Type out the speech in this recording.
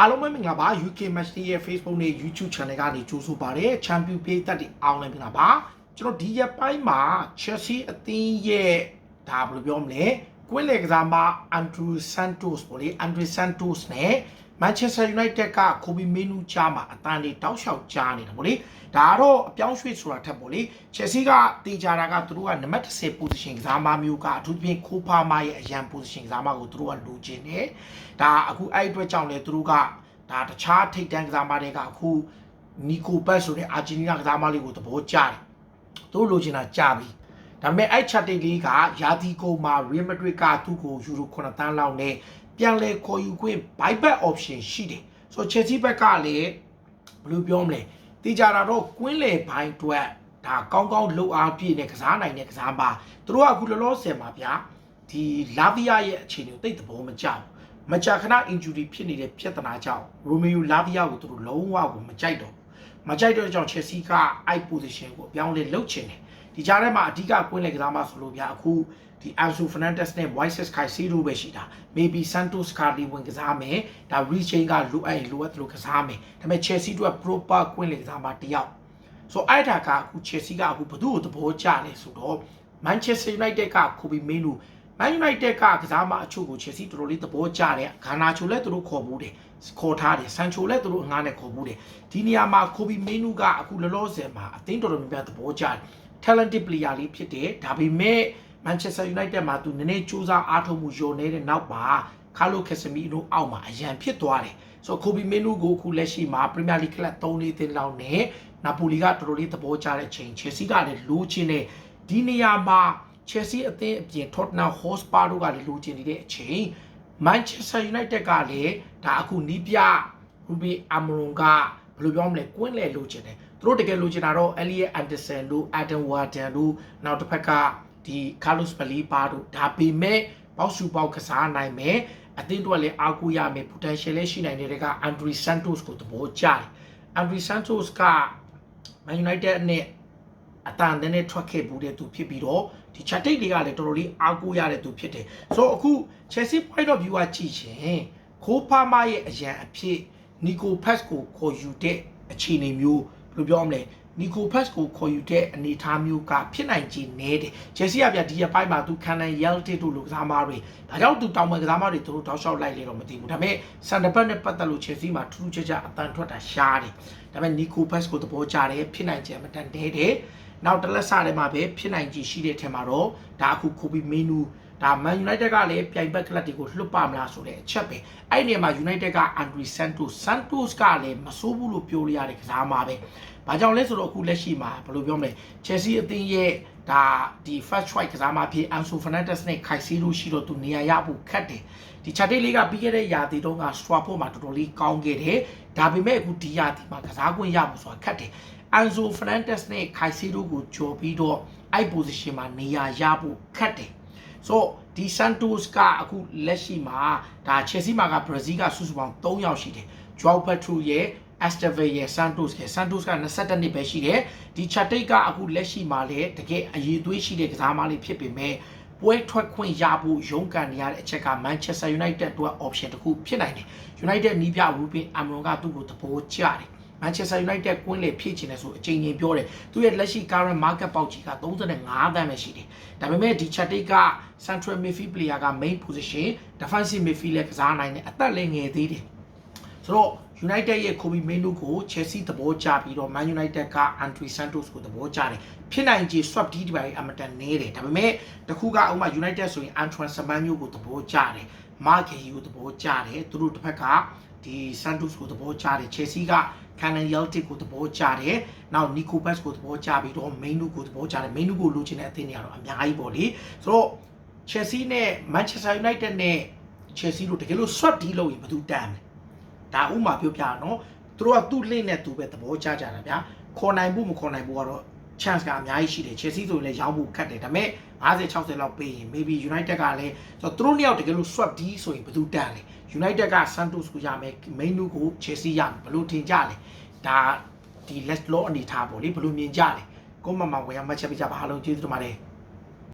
အားလုံးပဲမင်္ဂလာပါ UK Match Day ရဲ့ Facebook နဲ့ YouTube Channel ကနေကြိုဆိုပါရစေ Champion ပေးသက်တွေအားလုံးပဲမင်္ဂလာပါကျွန်တော်ဒီရက်ပိုင်းမှာ Chelsea အသင်းရဲ့ဒါဘယ်လိုပြောမလဲကွင်းလေကစားမ Andrew Santos ပေါ့လေ Andrew Santos နဲ့ Manchester United က Kobe Menu ကြားမှာအတန်တွေတောက်လျှောက်ကြားနေတာပေါ့လေဒါကတော့အပြောင်းရွှေ့ဆိုတာထက်ပေါ့လေ Chelsea ကတေချာတာကသူတို့ကနံပါတ်10 position ကစားမမျိုးကအထူးသဖြင့်ခိုးဖားမရဲ့အရန် position ကစားမကိုသူတို့ကလိုချင်တယ်ဒါအခုအဲ့အတွက်ကြောင့်လေသူတို့ကဒါတခြားထိပ်တန်းကစားမတွေကအခုနီကိုပတ်ဆိုတဲ့အာဂျင်တီးနားကစားမလေးကိုသဘောကျတယ်သူတို့လိုချင်တာကြပြီဒါပေမဲ့အဲ့ချက်တိတ်လေးကယာတီကိုမှာ Real Madrid ကသူ့ကိုယူရို9တန်းလောက်နဲ့ ပြန်လဲခေါ်ယူခွင့် buyback option ရှိတယ်ဆိုတော့ Chelsea ဘက်ကလည်းဘယ်လိုပြောမလဲတေချာတာတော့ကွင်းလေဘိုင်းအတွက်ဒါကောင်းကောင်းလှုပ်အားပြည့်နဲ့ကစားနိုင်တဲ့ကစားပါသူတို့ကအခုလောလောဆယ်မှာဗျာဒီလာဗီယာရဲ့အခြေအနေကိုသိတဲ့သဘောမကျဘူးမကြာခဏ injury ဖြစ်နေတဲ့ပြဿနာကြောင့်ရိုမီယိုလာဗီယာကိုသူတို့လုံးဝကိုမကြိုက်တော့ဘူးမကြိုက်တော့ကြောင့် Chelsea ကအဲ့ position ကိုအပြောင်းလဲလုပ်ချင်တယ်ဒီကြားထဲမှာအဓိကကွင်းလေကစားမဆိုလို့ဗျာအခု ဒီ Ansu Fernandez နဲ့ Moises Caicedo ပဲရှိတာ maybe Santos ကဒီဝင်ကစားမယ်ဒါ Rechain ကလိုအပ်ရင်လိုအပ်သလိုကစားမယ်ဒါပေမဲ့ Chelsea တို့က proper ကွင်းလေကစားမတစ်ယောက်ဆိုအဲ့ဒါကအခု Chelsea ကအခုဘသူ့ကိုသဘောကျလဲဆိုတော့ Manchester United က Kobe Menu Man United ကကစားမအချို့ကို Chelsea တော်တော်လေးသဘောကျတယ်ဂါနာချိုလည်းသူတို့ခေါ်ဘူးတယ်ခေါ်ထားတယ်ဆန်ချိုလည်းသူတို့အငားနဲ့ခေါ်ဘူးတယ်ဒီနေရာမှာ Kobe Menu ကအခုလောလောဆယ်မှာအသင်းတော်တော်များများသဘောကျတယ် talented player လေးဖြစ်တယ်ဒါပေမဲ့ Manchester United မှာသူနည်းနည်းစူးစမ်းအားထုတ်မှုယုံနေတဲ့နောက်မှာကာလိုကက်ဆမီနိုအောက်မှာအရန်ဖြစ်သွားတယ်ဆိုတော့ Kobe Menu ကိုအခုလက်ရှိမှာ Premier League ကလပ်3လေးသင်းလောက်နဲ့နာပိုလီကတော်တော်လေးသဘောကျတဲ့ချိန် Chelsea ကလည်းလိုချင်တဲ့ဒီနေရာမှာ Chelsea အသင်းအပြင် Tottenham Hotspur တို့ကလည်းလိုချင်နေတဲ့အချိန် Manchester United ကလည်းဒါအခုနီးပြ Ruby Amorim ကဘယ်လိုပြောမလဲကွင်းလေလိုချင်တယ်သူတို့တကယ်လိုချင်တာတော့ Elliot Anderson တို့ Adam Warden တို့နောက်တစ်ဖက်က ဒီ Carlos Baleba တို့ဒါပေမဲ့ပေါက်စုပေါက်ကစားနိုင်မယ်အသင်းတို့ကလည်းအားကိုးရမယ် potential လည်းရှိနိုင်တဲ့က Andre Santos ကိုသဘောကျတယ် Andre Santos က Man United နဲ့အတန်နဲ့ထွက်ခဲ့ဘူးတဲ့သူဖြစ်ပြီးတော့ဒီချက်တိတ်တွေကလည်းတော်တော်လေးအားကိုးရတဲ့သူဖြစ်တယ်ဆိုတော့အခု Chelsea point of view ကကြည့်ရှင်ခိုးဖားမရဲ့အရန်အဖြစ် Nico Pass ကိုခေါ်ယူတဲ့အခြေအနေမျိုးဘယ်လိုပြောမလဲ Nico Pass ကိုခေါ်ယူတဲ့အနေအထားမျိုးကဖြစ်နိုင်ခြေနည်းတယ်။ Chelsea ကပြဒီရပိုင်းမှာသူခံနိုင် Yelted တို့လိုကစားမတွေဒါကြောင့်သူတောင်းပန်ကစားမတွေသူတို့တောက်လျှောက်လိုက်လေတော့မသိဘူး။ဒါပေမဲ့ Center back နဲ့ပတ်သက်လို့ Chelsea မှာထူးထူးခြားခြားအတန်ထွက်တာရှားတယ်။ဒါပေမဲ့ Nico Pass ကိုသဘောကျတယ်ဖြစ်နိုင်ခြေမတန်တဲတယ်။နောက်တလက်စထဲမှာပဲဖြစ်နိုင်ခြေရှိတဲ့ထဲမှာတော့ဒါအခု Kobe Menu ဒါ Man United ကလည်းပြိုင်ဘက်ကလပ်တွေကိုလွတ်ပါမလားဆိုတဲ့အချက်ပဲအဲ့ဒီနေရာမှာ United က Andre Santos Santos ကလည်းမစိုးဘူးလို့ပြောလို့ရတဲ့ကစားမှာပဲ။ဘာကြောင့်လဲဆိုတော့အခုလက်ရှိမှာဘယ်လိုပြောမလဲ Chelsea အသင်းရဲ့ဒါဒီ first choice ကစားမှာဖြစ် Ansu Fernandez နဲ့ Caicedo ရှိတော့သူနေရာရဖို့ခက်တယ်။ဒီ Champions League ကပြီးခဲ့တဲ့ရာသီတုန်းက Swap မှာတော်တော်လေးကောင်းခဲ့တယ်။ဒါပေမဲ့အခုဒီရာသီမှာကစားခွင့်ရဖို့ဆိုတာခက်တယ်။ Ansu Fernandez နဲ့ Caicedo ကိုကြော်ပြီးတော့အဲ့ position မှာနေရာရဖို့ခက်တယ်။ so ဒီ Santos ကအခုလက်ရှိမှာဒါ Chelsea မှာက Brazil ကစုစုပေါင်း3ယောက်ရှိတယ်။ Joao Pedro ရဲ့ Estevez ရဲ့ Santos ရဲ့ Santos က22နှစ်ပဲရှိတယ်။ဒီ Chatic ကအခုလက်ရှိမှာလည်းတကယ်အရေးသွေးရှိတဲ့ကစားမလေးဖြစ်ပေမဲ့ပွဲထွက်ခွင့်ရဖို့ရုန်းကန်နေရတဲ့အချက်က Manchester United အတွက် option တစ်ခုဖြစ်နိုင်တယ်။ United နီးပြ Ruben Amorim ကသူ့ကိုသဘောကျတယ်။ Manchester United ကွင်းလေဖြည့်ချင်တယ်ဆိုအချိန်ချင်းပြောတယ်သူရဲ့လက်ရှိ current market ပေါက်ကြီးက35တန်းပဲရှိတယ်ဒါပေမဲ့ဒီ Chatic က central midfield player က main position defensive midfield လည်းကစားနိုင်တယ်အသက်လည်းငယ်သေးတယ်ဆိုတော့ United ရဲ့ Kobe Menu ကို Chelsea သဘောကျပြီးတော့ Man United က Andre Santos ကိုသဘောကျတယ်ဖြစ်နိုင်ခြေ swap deal တွေအမတန်နေတယ်ဒါပေမဲ့တခုကဥမာ United ဆိုရင် Antoine Semenyo ကိုသဘောကျတယ် Mark Gay ကိုသဘောကျတယ်သူတို့တစ်ဖက်က ဒီ Santos ကိုသဘောကျတယ် Chelsea က Canon Yeltic ကိုသဘောကျတယ်နောက် Nico Pass ကိုသဘောကျပြီးတော့ Mainu ကိုသဘောကျတယ် Mainu ကိုလိုချင်တဲ့အသင်းတွေကတော့အများကြီးပေါ့လေဆိုတော့ Chelsea နဲ့ Manchester United နဲ့ Chelsea တို့တကယ်လို့ swap deal လုပ်ရင်ဘယ်သူတမ်းလဲဒါဥမာပြောပြရနော်သူတို့ကသူ့လင့်နဲ့သူပဲသဘောကျကြတာဗျာခေါ်နိုင်ဖို့မခေါ်နိုင်ဖို့ကတော့ chance ကအများကြီးရှိတယ် Chelsea ဆိုရင်လည်းရောင်းဖို့ခက်တယ်ဒါပေမဲ့50 60လောက်ပေးရင် maybe United ကလည်းဆိုတော့သူတို့နှစ်ယောက်တကယ်လို့ swap deal ဆိုရင်ဘယ်သူတမ်းလဲ United က Santos ကိုရမယ် Mainu ကို Chelsea ရမယ်ဘယ်လိုထင်ကြလဲဒါဒီ let's law အနေထားပေါ့လေဘယ်လိုမြင်ကြလဲကိုမမဝင်ရမှတ်ချက်ပြကြပါအားလုံးကျေးဇူးတင်ပါတယ်